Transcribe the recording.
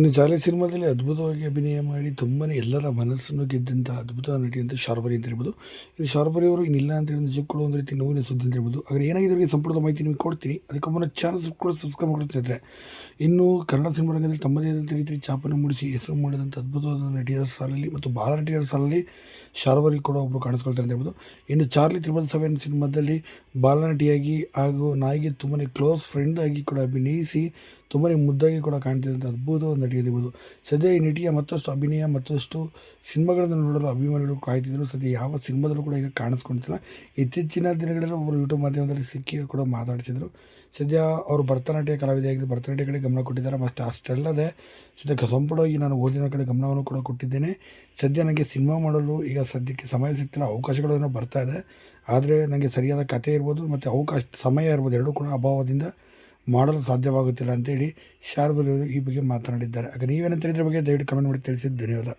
ಇನ್ನು ಜಾಲಿ ಸಿನಿಮಾದಲ್ಲಿ ಅದ್ಭುತವಾಗಿ ಅಭಿನಯ ಮಾಡಿ ತುಂಬಾ ಎಲ್ಲರ ಮನಸ್ಸನ್ನು ಗೆದ್ದಂಥ ಅದ್ಭುತ ನಟಿ ಅಂತ ಶಾರ್ವರಿ ಅಂತ ಹೇಳ್ಬೋದು. ಇನ್ನು ಶಾರ್ವರಿ ಅವರು ಇನ್ನಿಲ್ಲ ಅಂತ ಹೇಳಿ ನಿಜಕ್ಕೂ ಒಂದು ರೀತಿ ನೋವಿನ ಸುದ್ದಿ ಅಂತ ಹೇಳ್ಬೋದು. ಆದರೆ ಅವರಿಗೆ ಸಂಪೂರ್ಣ ಮಾಹಿತಿ ನಿಮಗೆ ಕೊಡ್ತೀನಿ. ಅದಕ್ಕೆ ಮುನ್ನ ಚಾನಲ್ ಕೂಡ ಸಬ್ಸ್ಕ್ರೈಬ್ ಇದ್ದರೆ ಇನ್ನು ಕನ್ನಡ ಸಿನಿಮಾ ರಂಗದಲ್ಲಿ ತಮ್ಮದೇ ಆದಂಥ ರೀತಿ ಚಾಪನ್ನು ಮೂಡಿಸಿ ಹೆಸರು ಮಾಡಿದಂಥ ಅದ್ಭುತವಾದ ನಟಿಯರ ಸಾಲಲ್ಲಿ ಮತ್ತು ಬಾಲ ನಟಿಯರ ಸಾಲಲ್ಲಿ ಶಾರ್ವರಿ ಕೂಡ ಒಬ್ಬರು ಕಾಣಿಸ್ಕೊಳ್ತಾರೆ ಅಂತ ಹೇಳ್ಬೋದು. ಇನ್ನು ಚಾರ್ಲಿ ತ್ರಿಬಲ್ ಸೆವೆನ್ ಸಿನಿಮಾದಲ್ಲಿ ಬಾಲನಟಿಯಾಗಿ ಹಾಗೂ ನಾಯಿಗೆ ತುಂಬಾ ಕ್ಲೋಸ್ ಫ್ರೆಂಡ್ ಆಗಿ ಕೂಡ ಅಭಿನಯಿಸಿ ತುಂಬಾ ಮುದ್ದಾಗಿ ಕೂಡ ಕಾಣ್ತಿದ್ದಂಥ ಅದ್ಭುತವಾದ ಇರ್ಬೋದು. ಸದ್ಯ ಈ ನಟಿಯ ಮತ್ತಷ್ಟು ಅಭಿನಯ, ಮತ್ತಷ್ಟು ಸಿನಿಮಾಗಳನ್ನು ನೋಡಲು ಅಭಿಮಾನಿಗಳು ಕಾಯ್ತಿದ್ರು. ಸದ್ಯ ಯಾವ ಸಿನಿಮಾದಲ್ಲೂ ಕೂಡ ಈಗ ಕಾಣಿಸ್ಕೊಳ್ತಿಲ್ಲ ಇತ್ತೀಚಿನ ದಿನಗಳಲ್ಲಿ ಒಬ್ಬರು ಯೂಟ್ಯೂಬ್ ಮಾಧ್ಯಮದಲ್ಲಿ ಸಿಕ್ಕಿ ಕೂಡ ಮಾತಾಡಿಸಿದರು. ಸದ್ಯ ಅವರು ಭರತನಾಟ್ಯ ಕಲಾವಿದೆಯಾಗಿದ್ದು ಭರತನಾಟ್ಯ ಕಡೆ ಗಮನ ಕೊಟ್ಟಿದ್ದಾರೆ. ಮತ್ತು ಅಷ್ಟಲ್ಲದೆ ಸದ್ಯ ಸಂಪೂರ್ಣವಾಗಿ ನಾನು ಓದಿನ ಕಡೆ ಗಮನವನ್ನು ಕೂಡ ಕೊಟ್ಟಿದ್ದೇನೆ. ಸದ್ಯ ನನಗೆ ಸಿನಿಮಾ ಮಾಡಲು ಈಗ ಸದ್ಯಕ್ಕೆ ಸಮಯ ಸಿಗ್ತಿಲ್ಲ. ಅವಕಾಶಗಳು ಏನೋ ಬರ್ತಾ ಇದೆ. ಆದರೆ ನನಗೆ ಸರಿಯಾದ ಕಥೆ ಇರ್ಬೋದು, ಮತ್ತು ಅವಕಾಶ, ಸಮಯ ಇರ್ಬೋದು. ಎರಡೂ ಕೂಡ ಅಭಾವದಿಂದ ಮಾಡಲು ಸಾಧ್ಯವಾಗುತ್ತಿಲ್ಲ ಅಂತೇಳಿ ಶಾರ್ವರಿ ಈ ಬಗ್ಗೆ ಮಾತನಾಡಿದ್ದಾರೆ. ಹಾಗೆ ನೀವೇನಂತ ಇದ್ರ ಬಗ್ಗೆ ದಯವಿಟ್ಟು ಕಮೆಂಟ್ ಮಾಡಿ ತಿಳಿಸಿದ್ದು ಧನ್ಯವಾದ.